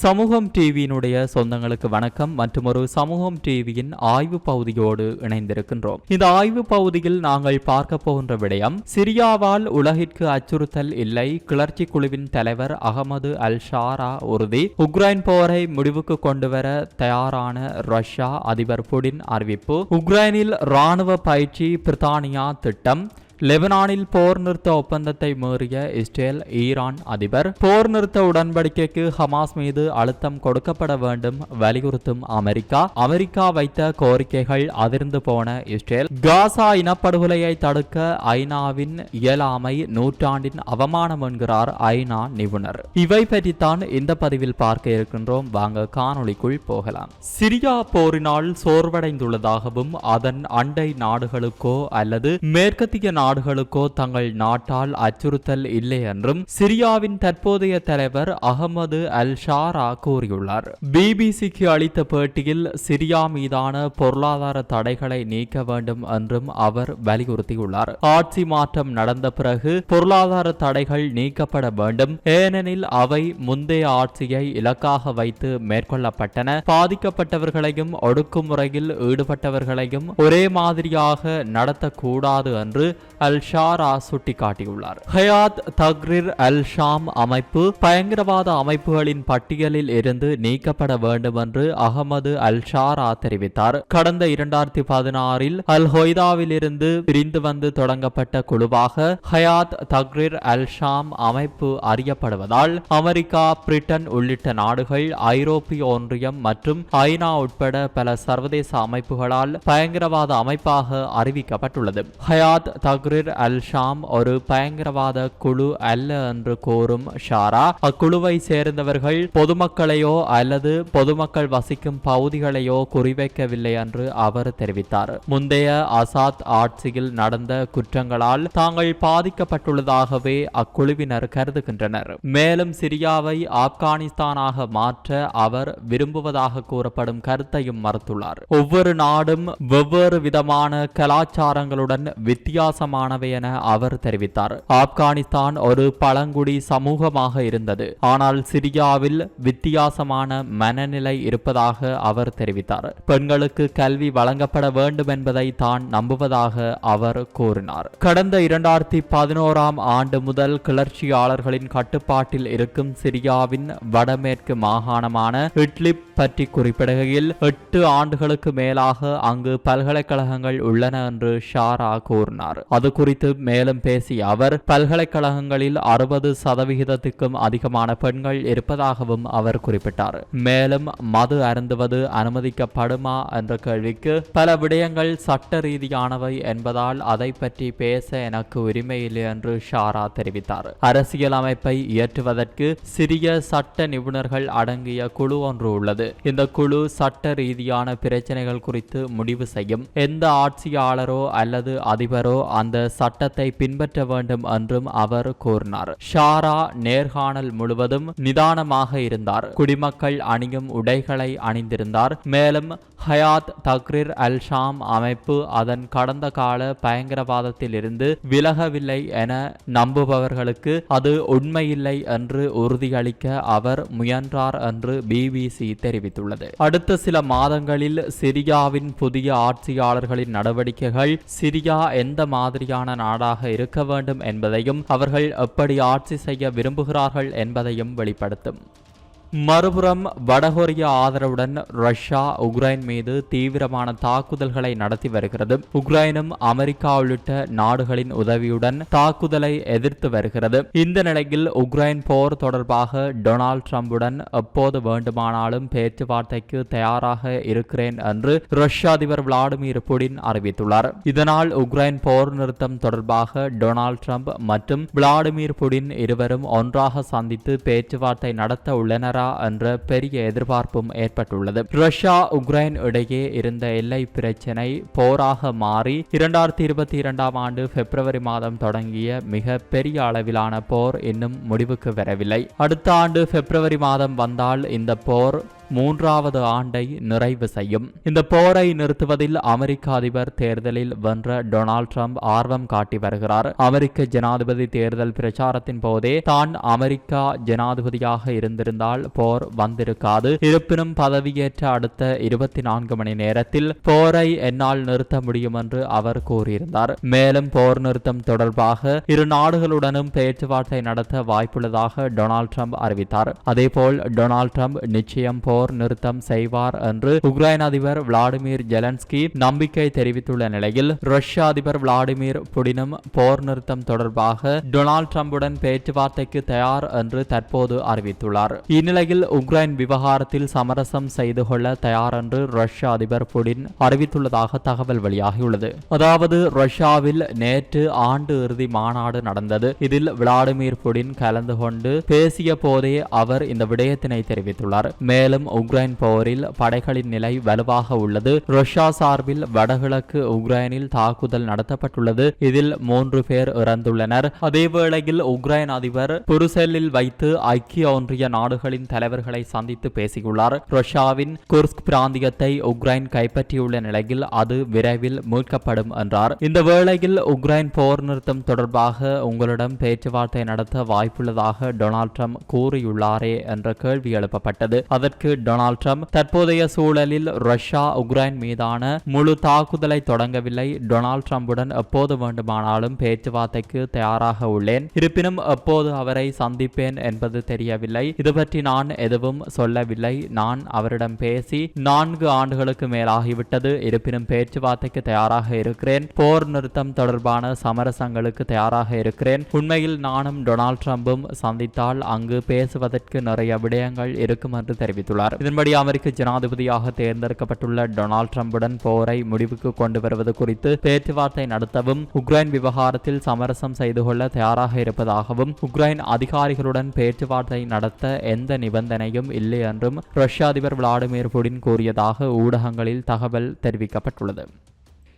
சமூகம் டிவியினுடைய சொந்தங்களுக்கு வணக்கம். மற்றும் ஒரு சமூகம் டிவியின் ஆய்வு பகுதியோடு இணைந்திருக்கின்றோம். இந்த ஆய்வு பகுதியில் நாங்கள் பார்க்க போகின்ற விடயம் சிரியாவால் உலகிற்கு அச்சுறுத்தல் இல்லை. கிளர்ச்சி குழுவின் தலைவர் அகமது அல் ஷாரா உறுதி. உக்ரைன் போரை முடிவுக்கு கொண்டுவர தயாரான ரஷ்யா அதிபர் புடின் அறிவிப்பு. உக்ரைனில் ராணுவ பயிற்சி பிரித்தானியா திட்டம். லெபனானில் போர் நிறுத்த ஒப்பந்தத்தை மீறிய இஸ்ரேல் ஈரான் அதிபர். போர் நிறுத்த உடன்படிக்கைக்கு ஹமாஸ் மீது அழுத்தம் கொடுக்கப்பட வேண்டும் வலியுறுத்தும் அமெரிக்கா. அமெரிக்கா வைத்த கோரிக்கைகள் அதிர்ந்து போன இஸ்ரேல். காசா இனப்படுகொலையை தடுக்க ஐநாவின் இயலாமை நூற்றாண்டின் அவமானம் என்கிறார் ஐநா நிபுணர். இவை பற்றித்தான் இந்த பதிவில் பார்க்க இருக்கின்றோம். வாங்க காணொளிக்குள் போகலாம். சிரியா போரினால் சோர்வடைந்துள்ளதாகவும் அதன் அண்டை நாடுகளுக்கோ அல்லது மேற்கத்திய நாடுகளுக்கோ தங்கள் நாட்டால் அச்சுறுத்தல் இல்லை என்றும் சிரியாவின் தற்போதைய தலைவர் அகமது அல் ஷாரா கூறியுள்ளார். பிபிசிக்கு அளித்த பேட்டியில் சிரியா மீதான பொருளாதார தடைகளை நீக்க வேண்டும் என்றும் அவர் வலியுறுத்தியுள்ளார். ஆட்சி மாற்றம் நடந்த பிறகு பொருளாதார தடைகள் நீக்கப்பட வேண்டும். ஏனெனில் அவை முந்தைய ஆட்சியை இலக்காக வைத்து மேற்கொள்ளப்பட்டன. பாதிக்கப்பட்டவர்களையும் ஒடுக்குமுறையில் ஈடுபட்டவர்களையும் ஒரே மாதிரியாக நடத்தக்கூடாது என்று அல் ஷாரா சுட்டிக்காட்டியுள்ளார். ஹயாத் தக்ரிர் அல் ஷாம் அமைப்பு பயங்கரவாத அமைப்புகளின் பட்டியலில் இருந்து நீக்கப்பட வேண்டும் என்று அகமது அல் ஷாரா தெரிவித்தார். கடந்த இரண்டாயிரத்தி பதினாறில் அல் ஹொய்தாவில் இருந்து பிரிந்து வந்து தொடங்கப்பட்ட குழுவாக ஹயாத் தக்ரிர் அல் ஷாம் அமைப்பு அறியப்படுவதால் அமெரிக்கா பிரிட்டன் உள்ளிட்ட நாடுகள் ஐரோப்பிய ஒன்றியம் மற்றும் ஐநா உட்பட பல சர்வதேச அமைப்புகளால் பயங்கரவாத அமைப்பாக அறிவிக்கப்பட்டுள்ளது. ஹயாத் தக்ரிர் தக்ரிர் அல் ஷாம் ஒரு பயங்கரவாத குழு அல்ல என்று கூறும் ஷாரா அக்குழுவை சேர்ந்தவர்கள் பொதுமக்களையோ அல்லது பொதுமக்கள் வசிக்கும் பகுதிகளையோ குறிவைக்கவில்லை என்று அவர் தெரிவித்தார். முந்தைய அசாத் ஆட்சியில் நடந்த குற்றங்களால் தாங்கள் பாதிக்கப்பட்டுள்ளதாகவே அக்குழுவினர் கருதுகின்றனர். மேலும் சிரியாவை ஆப்கானிஸ்தானாக மாற்ற அவர் விரும்புவதாக கூறப்படும் கருத்தையும் மறுத்துள்ளார். ஒவ்வொரு நாடும் வெவ்வேறு விதமான கலாச்சாரங்களுடன் வித்தியாசமான முக்கியமானவை என அவர் தெரிவித்தார். ஆப்கானிஸ்தான் ஒரு பழங்குடி சமூகமாக இருந்தது. ஆனால் சிரியாவில் வித்தியாசமான மனநிலை இருப்பதாக அவர் தெரிவித்தார். பெண்களுக்கு கல்வி வழங்கப்பட வேண்டும் என்பதை தான் நம்புவதாக அவர் கூறினார். கடந்த இரண்டாயிரத்தி பதினோராம் ஆண்டு முதல் கிளர்ச்சியாளர்களின் கட்டுப்பாட்டில் இருக்கும் சிரியாவின் வடமேற்கு மாகாணமான இட்லிப் பற்றி குறிப்பிடுகையில் எட்டு ஆண்டுகளுக்கு மேலாக அங்கு பல்கலைக்கழகங்கள் உள்ளன என்று ஷாரா கூறினார். அது குறித்து மேலும் பேசிய அவர் பல்கலைக்கழகங்களில் அறுபது சதவிகிதத்துக்கும் அதிகமான பெண்கள் இருப்பதாகவும் அவர் குறிப்பிட்டார். மேலும் மது அருந்துவது அனுமதிக்கப்படுமா என்ற கேள்விக்கு பல விடயங்கள் சட்ட ரீதியானவை என்பதால் அதை பற்றி பேச எனக்கு உரிமையில்லை என்று ஷாரா தெரிவித்தார். அரசியல் அமைப்பை இயற்றுவதற்கு சிறிய சட்ட நிபுணர்கள் அடங்கிய குழு ஒன்று உள்ளது. இந்த குழு சட்ட ரீதியான பிரச்சனைகள் குறித்து முடிவு செய்யும். எந்த ஆட்சியாளரோ அல்லது அதிபரோ அந்த சட்டத்தை பின்பற்ற வேண்டும் என்றும் அவர் கூறினார். ஷாரா நேர்காணல் முழுவதும் நிதானமாக இருந்தார். குடிமக்கள் அணியும் உடைகளை அணிந்திருந்தார். மேலும் ஹயாத் தக்ரிர் அல் ஷாம் அமைப்பு அதன் கடந்த கால பயங்கரவாதத்தில் இருந்து விலகவில்லை என நம்புபவர்களுக்கு அது உண்மையில்லை என்று உறுதியளிக்க அவர் முயன்றார் என்று பிபிசி தெரிவித்துள்ளது. அடுத்த சில மாதங்களில் சிரியாவின் புதிய ஆட்சியாளர்களின் நடவடிக்கைகள் சிரியா எந்த மாதிரியான நாடாக இருக்க வேண்டும் என்பதையும் அவர்கள் எப்படி ஆட்சி செய்ய விரும்புகிறார்கள் என்பதையும் வெளிப்படுத்தும். மறுபுறம் வடகொரிய ஆதரவுடன் ரஷ்யா உக்ரைன் மீது தீவிரமான தாக்குதல்களை நடத்தி வருகிறது. உக்ரைனும் அமெரிக்கா உள்ளிட்ட நாடுகளின் உதவியுடன் தாக்குதலை எதிர்த்து வருகிறது. இந்த நிலையில் உக்ரைன் போர் தொடர்பாக டொனால்ட் ட்ரம்புடன் எப்போது வேண்டுமானாலும் பேச்சுவார்த்தைக்கு தயாராக இருக்கிறேன் என்று ரஷ்ய அதிபர் விளாடிமிர் புடின் அறிவித்துள்ளார். இதனால் உக்ரைன் போர் நிறுத்தம் தொடர்பாக டொனால்ட் ட்ரம்ப் மற்றும் விளாடிமிர் புடின் இருவரும் ஒன்றாக சந்தித்து பேச்சுவார்த்தை நடத்த உள்ளனர் தொடர்கிறா என்ற பெரிய எதிர்பார்ப்பும் ஏற்பட்டுள்ளது. ரஷ்யா உக்ரைன் இடையே இருந்த எல்லை பிரச்சினை போராக மாறி இரண்டாயிரத்தி இருபத்தி இரண்டாம் ஆண்டு பிப்ரவரி மாதம் தொடங்கிய மிக பெரிய அளவிலான போர் இன்னும் முடிவுக்கு வரவில்லை. அடுத்த ஆண்டு பிப்ரவரி மாதம் வந்தால் இந்த போர் மூன்றாவது ஆண்டை நிறைவு செய்யும். இந்த போரை நிறுத்துவதில் அமெரிக்க அதிபர் தேர்தலில் வென்ற டொனால்ட் ட்ரம்ப் ஆர்வம் காட்டி வருகிறார். அமெரிக்க ஜனாதிபதி தேர்தல் பிரச்சாரத்தின் போதே தான் அமெரிக்கா ஜனாதிபதியாக இருந்திருந்தால் போர் வந்திருக்காது. இருப்பினும் பதவியேற்ற அடுத்த இருபத்தி நான்கு மணி நேரத்தில் போரை என்னால் நிறுத்த முடியும் என்று அவர் கூறியிருந்தார். மேலும் போர் நிறுத்தம் தொடர்பாக இரு நாடுகளுடனும் பேச்சுவார்த்தை நடத்த வாய்ப்புள்ளதாக டொனால்ட் ட்ரம்ப் அறிவித்தார். அதேபோல் டொனால்ட் ட்ரம்ப் நிச்சயம் போர் போர் நிறுத்தம் செய்வார் என்று உக்ரைன் அதிபர் விளாடிமிர் ஜெலன்ஸ்கி நம்பிக்கை தெரிவித்துள்ள நிலையில் ரஷ்ய அதிபர் விளாடிமிர் புடினும் போர் நிறுத்தம் தொடர்பாக டொனால்ட் ட்ரம்புடன் பேச்சுவார்த்தைக்கு தயார் என்று தற்போது அறிவித்துள்ளார். இந்நிலையில் உக்ரைன் விவகாரத்தில் சமரசம் செய்து கொள்ள தயார் என்று ரஷ்ய அதிபர் புடின் அறிவித்துள்ளதாக தகவல் வெளியாகியுள்ளது. அதாவது ரஷ்யாவில் நேற்று ஆண்டு இறுதி மாநாடு நடந்தது. இதில் விளாடிமிர் புடின் கலந்து கொண்டு பேசிய போதே அவர் இந்த விடயத்தினை தெரிவித்துள்ளார். மேலும் உக்ரைன் போரில் படைகளின் நிலை வலுவாக உள்ளது. ரஷ்யா சார்பில் வடகிழக்கு உக்ரைனில் தாக்குதல் நடத்தப்பட்டுள்ளது. இதில் மூன்று பேர் இறந்துள்ளனர். அதேவேளையில் உக்ரைன் அதிபர் புருசெல்லில் வைத்து ஐக்கிய ஒன்றிய நாடுகளின் தலைவர்களை சந்தித்து பேசியுள்ளார். ரஷ்யாவின் குர்ஸ்க் பிராந்தியத்தை உக்ரைன் கைப்பற்றியுள்ள நிலையில் அது விரைவில் மீட்கப்படும் என்றார். இந்த வேளையில் உக்ரைன் போர் நிறுத்தம் தொடர்பாக உங்களிடம் பேச்சுவார்த்தை நடத்த வாய்ப்புள்ளதாக டொனால்ட் ட்ரம்ப் கூறியுள்ளாரே என்ற கேள்வி எழுப்பப்பட்டது. அதற்கு டொனால்ட் ட்ரம்ப். தற்போதைய சூழலில் ரஷ்யா உக்ரைன் மீதான முழு தாக்குதலை தொடங்கவில்லை. டொனால்ட் ட்ரம்புடன் எப்போது வேண்டுமானாலும் பேச்சுவார்த்தைக்கு தயாராக உள்ளேன். இருப்பினும் எப்போது அவரை சந்திப்பேன் என்பது தெரியவில்லை. இது பற்றி நான் எதுவும் சொல்லவில்லை. நான் அவரிடம் பேசி நான்கு ஆண்டுகளுக்கு மேலாகிவிட்டது. இருப்பினும் பேச்சுவார்த்தைக்கு தயாராக இருக்கிறேன். போர் நிறுத்தம் தொடர்பான சமரசங்களுக்கு தயாராக இருக்கிறேன். உண்மையில் நானும் டொனால்ட் ட்ரம்பும் சந்தித்தால் அங்கு பேசுவதற்கு நிறைய விடயங்கள் இருக்கும் என்று தெரிவித்துள்ளார். இதன்படி அமெரிக்க ஜனாதிபதியாக தேர்ந்தெடுக்கப்பட்டுள்ள டொனால்ட் டிரம்புடன் போரை முடிவுக்கு கொண்டு வருவது குறித்து பேச்சுவார்த்தை நடத்தவும் உக்ரைன் விவகாரத்தில் சமரசம் செய்து கொள்ள தயாராக இருப்பதாகவும் உக்ரைன் அதிகாரிகளுடன் பேச்சுவார்த்தை நடத்த எந்த நிபந்தனையும் இல்லை என்றும் ரஷ்ய அதிபர் விளாடிமிர் புடின் கூறியதாக ஊடகங்களில் தகவல் தெரிவிக்கப்பட்டுள்ளது.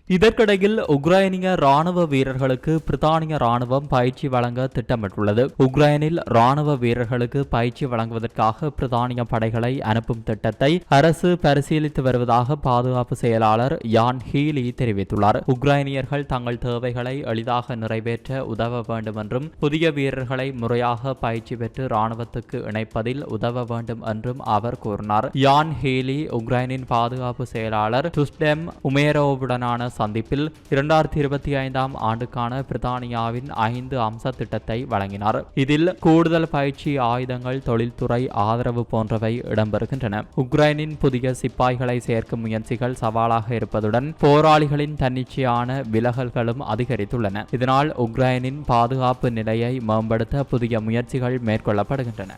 இதற்கிடையில் உக்ரைனிய ராணுவ வீரர்களுக்கு பிரித்தானிய ராணுவம் பயிற்சி வழங்க திட்டமிட்டுள்ளது. உக்ரைனில் ராணுவ வீரர்களுக்கு பயிற்சி வழங்குவதற்காக பிரித்தானிய படைகளை அனுப்பும் திட்டத்தை அரசு பரிசீலித்து வருவதாக பாதுகாப்பு செயலாளர் யான் ஹீலி தெரிவித்துள்ளார். உக்ரைனியர்கள் தங்கள் தேவைகளை எளிதாக நிறைவேற்ற உதவ வேண்டும் என்றும் புதிய வீரர்களை முறையாக பயிற்சி பெற்று ராணுவத்துக்கு இணைப்பதில் உதவ வேண்டும் என்றும் அவர் கூறினார். யான் ஹீலி உக்ரைனின் பாதுகாப்பு செயலாளர் டுஸ்டெம் உமேரோவுடனான சந்திப்பில் இரண்டாயிரத்தி இருபத்தி ஐந்தாம் ஆண்டுக்கான பிரித்தானியாவின் ஐந்து அம்ச திட்டத்தை வழங்கினார். இதில் கூடுதல் பயிற்சி ஆயுதங்கள் தொழில்துறை ஆதரவு போன்றவை இடம்பெறுகின்றன. உக்ரைனின் புதிய சிப்பாய்களை சேர்க்கும் முயற்சிகள் சவாலாக இருப்பதுடன் போராளிகளின் தன்னிச்சையான விலகல்களும் அதிகரித்துள்ளன. இதனால் உக்ரைனின் பாதுகாப்பு நிலையை மேம்படுத்த புதிய முயற்சிகள் மேற்கொள்ளப்படுகின்றன.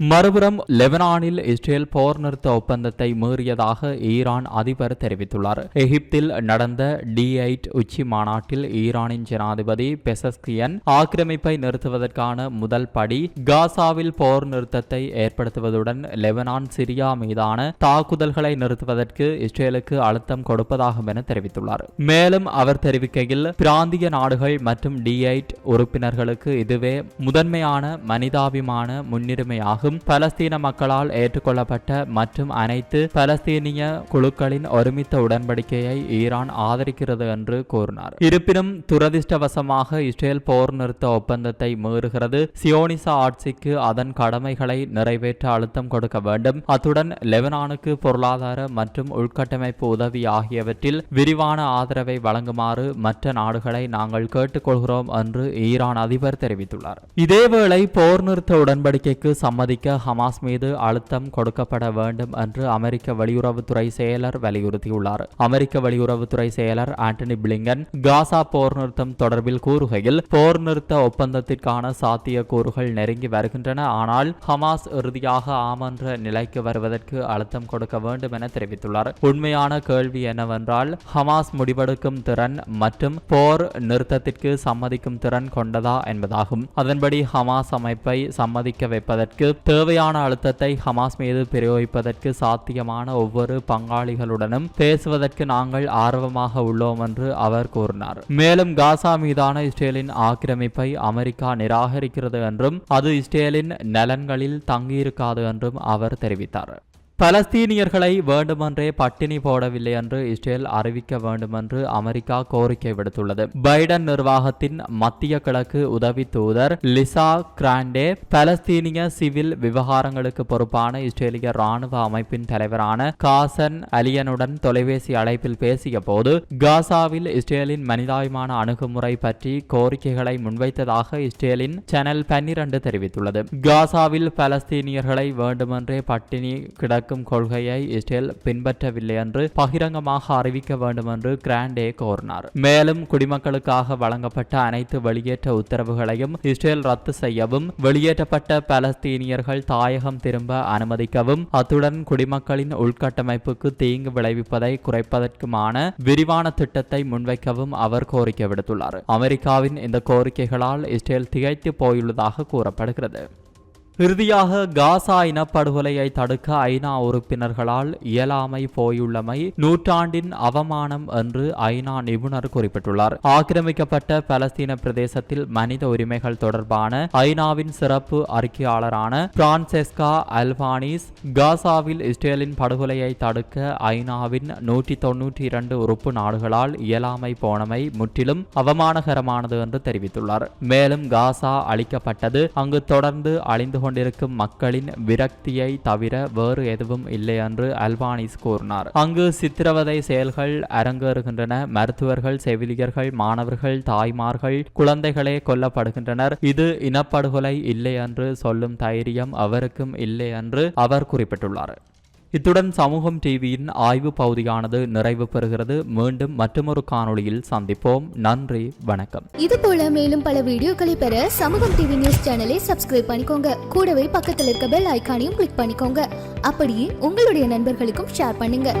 மறுபுறம் லெபனானில் இஸ்ரேல் போர் நிறுத்த ஒப்பந்தத்தை மீறியதாக ஈரான் அதிபர் தெரிவித்துள்ளார். எகிப்தில் நடந்த டி எயிட் உச்சி மாநாட்டில் ஈரானின் ஜனாதிபதி பெசஸ்கியன் ஆக்கிரமிப்பை நிறுத்துவதற்கான முதல் படி காசாவில் போர் நிறுத்தத்தை ஏற்படுத்துவதுடன் லெபனான் சிரியா மீதான தாக்குதல்களை நிறுத்துவதற்கு இஸ்ரேலுக்கு அழுத்தம் கொடுப்பதாகும் என தெரிவித்துள்ளார். மேலும் அவர் தெரிவிக்கையில் பிராந்திய நாடுகள் மற்றும் டி எயிட் உறுப்பினர்களுக்கு இதுவே முதன்மையான மனிதாபிமான முன்னுரிமையாகும் ஆகும் பலஸ்தீன மக்களால் ஏற்றுக்கொள்ளப்பட்ட மற்றும் அனைத்து பலஸ்தீனிய குழுக்களின் ஒருமித்த உடன்படிக்கையை ஈரான் ஆதரிக்கிறது என்று கூறினார். இருப்பினும் துரதிர்ஷ்டவசமாக இஸ்ரேல் போர் நிறுத்த ஒப்பந்தத்தை மீறுகிறது. சியோனிச ஆட்சிக்கு அதன் கடமைகளை நிறைவேற்ற அழுத்தம் கொடுக்க வேண்டும். அத்துடன் லெபனானுக்கு பொருளாதார மற்றும் உள்கட்டமைப்பு உதவி ஆகியவற்றில் விரிவான ஆதரவை வழங்குமாறு மற்ற நாடுகளை நாங்கள் கேட்டுக்கொள்கிறோம் என்று ஈரான் அதிபர் தெரிவித்துள்ளார். இதேவேளை போர் நிறுத்த உடன்படிக்கைக்கு சம்மதி அனுமதிக்க ஹமாஸ் மீது அழுத்தம் கொடுக்கப்பட வேண்டும் என்று அமெரிக்க வெளியுறவுத்துறை செயலர் வலியுறுத்தியுள்ளார். அமெரிக்க வெளியுறவுத்துறை செயலர் ஆண்டனி பிளிங்கன் காசா போர் நிறுத்தம் தொடர்பில் கூறுகையில் போர் நிறுத்த ஒப்பந்தத்திற்கான சாத்திய கூறுகள் நெருங்கி வருகின்றன. ஆனால் ஹமாஸ் இறுதியாக ஆமன்ற நிலைக்கு வருவதற்கு அழுத்தம் கொடுக்க வேண்டும் என தெரிவித்துள்ளார். உண்மையான கேள்வி என்னவென்றால் ஹமாஸ் முடிவெடுக்கும் திறன் மற்றும் போர் நிறுத்தத்திற்கு சம்மதிக்கும் திறன் கொண்டதா என்பதாகும். அதன்படி ஹமாஸ் அமைப்பை சம்மதிக்க வைப்பதற்கு தேவையான அழுத்தத்தை ஹமாஸ் மீது பிரயோகிப்பதற்கு சாத்தியமான ஒவ்வொரு பங்காளிகளுடனும் பேசுவதற்கு நாங்கள் ஆர்வமாக உள்ளோம் என்று அவர் கூறினார். மேலும் காசா மீதான இஸ்ரேலின் ஆக்கிரமிப்பை அமெரிக்கா நிராகரிக்கிறது என்றும் அது இஸ்ரேலின் நலன்களில் தங்கியிருக்காது என்றும் அவர் தெரிவித்தார். பலஸ்தீனியர்களை வேண்டுமென்றே பட்டினி போடவில்லை என்று இஸ்ரேல் அறிவிக்க வேண்டுமென்று அமெரிக்கா கோரிக்கை விடுத்துள்ளது. பைடன் நிர்வாகத்தின் மத்திய கிழக்கு உதவி தூதர் லிசா கிராண்டே பலஸ்தீனிய சிவில் விவகாரங்களுக்கு பொறுப்பான இஸ்ரேலிய ராணுவ அமைப்பின் தலைவரான காசன் அலியனுடன் தொலைபேசி அழைப்பில் பேசிய போது காசாவில் இஸ்ரேலின் மனிதாயமான அணுகுமுறை பற்றி கோரிக்கைகளை முன்வைத்ததாக இஸ்ரேலின் சேனல் பன்னிரண்டு தெரிவித்துள்ளது. காசாவில் பலஸ்தீனியர்களை வேண்டுமென்றே பட்டினி கிடக்கும் கொள்கையை இஸ்ரேல் பின்பற்றவில்லை என்று பகிரங்கமாக அறிவிக்க வேண்டும் என்று கிராண்டே கோரினார். மேலும் குடிமக்களுக்காக வழங்கப்பட்ட அனைத்து வெளியேற்ற உத்தரவுகளையும் இஸ்ரேல் ரத்து செய்யவும் வெளியேற்றப்பட்ட பலஸ்தீனியர்கள் தாயகம் திரும்ப அனுமதிக்கவும் அத்துடன் குடிமக்களின் உள்கட்டமைப்புக்கு தீங்கு விளைவிப்பதை குறைப்பதற்குமான விரிவான திட்டத்தை முன்வைக்கவும் அவர் கோரிக்கை விடுத்துள்ளார். அமெரிக்காவின் இந்த கோரிக்கைகளால் இஸ்ரேல் திகைத்து போயுள்ளதாக கூறப்படுகிறது. இறுதியாக காசா இனப்படுகொலையை தடுக்க ஐநா உறுப்பினர்களால் இயலாமை போயுள்ளமை நூற்றாண்டின் அவமானம் என்று ஐநா நிபுணர் குறிப்பிட்டுள்ளார். ஆக்கிரமிக்கப்பட்ட பலஸ்தீன பிரதேசத்தில் மனித உரிமைகள் தொடர்பான ஐநாவின் சிறப்பு அறிக்கையாளரான பிரான்செஸ்கா அல்பானிஸ் காசாவில் இஸ்ரேலின் படுகொலையை தடுக்க ஐநாவின் நூற்றி தொன்னூற்றி இரண்டு உறுப்பு நாடுகளால் இயலாமை போனமை முற்றிலும் அவமானகரமானது என்று தெரிவித்துள்ளார். மேலும் காசா அளிக்கப்பட்டது அங்கு தொடர்ந்து அழிந்து கொண்டிருக்கும் மக்களின் விரக்தியை தவிர வேறு எதுவும் இல்லை என்று அல்பானிஸ் கூறினார். அங்கு சித்திரவதை செயல்கள் அரங்கேறுகின்றன. மருத்துவர்கள் செவிலியர்கள் மாணவர்கள் தாய்மார்கள் குழந்தைகளே கொல்லப்படுகின்றனர். இது இனப்படுகொலை இல்லை என்று சொல்லும் தைரியம் அவருக்கும் இல்லை என்று அவர் குறிப்பிட்டுள்ளார். இத்துடன் சமூகம் டிவியின் ஆய்வு பகுதியானது நிறைவு பெறுகிறது. மீண்டும் மற்றொரு காணொளியில் சந்திப்போம். நன்றி வணக்கம். இது போல மேலும் பல வீடியோக்களை பெற சமூகம் டிவி நியூஸ் சேனலை சப்ஸ்கிரைப் பண்ணிக்கோங்க. கூடவே பக்கத்தில் இருக்க பெல் ஐகானையும் கிளிக் பண்ணிக்கோங்க. அப்படியே உங்களுடைய நண்பர்களுக்கும் ஷேர் பண்ணுங்க.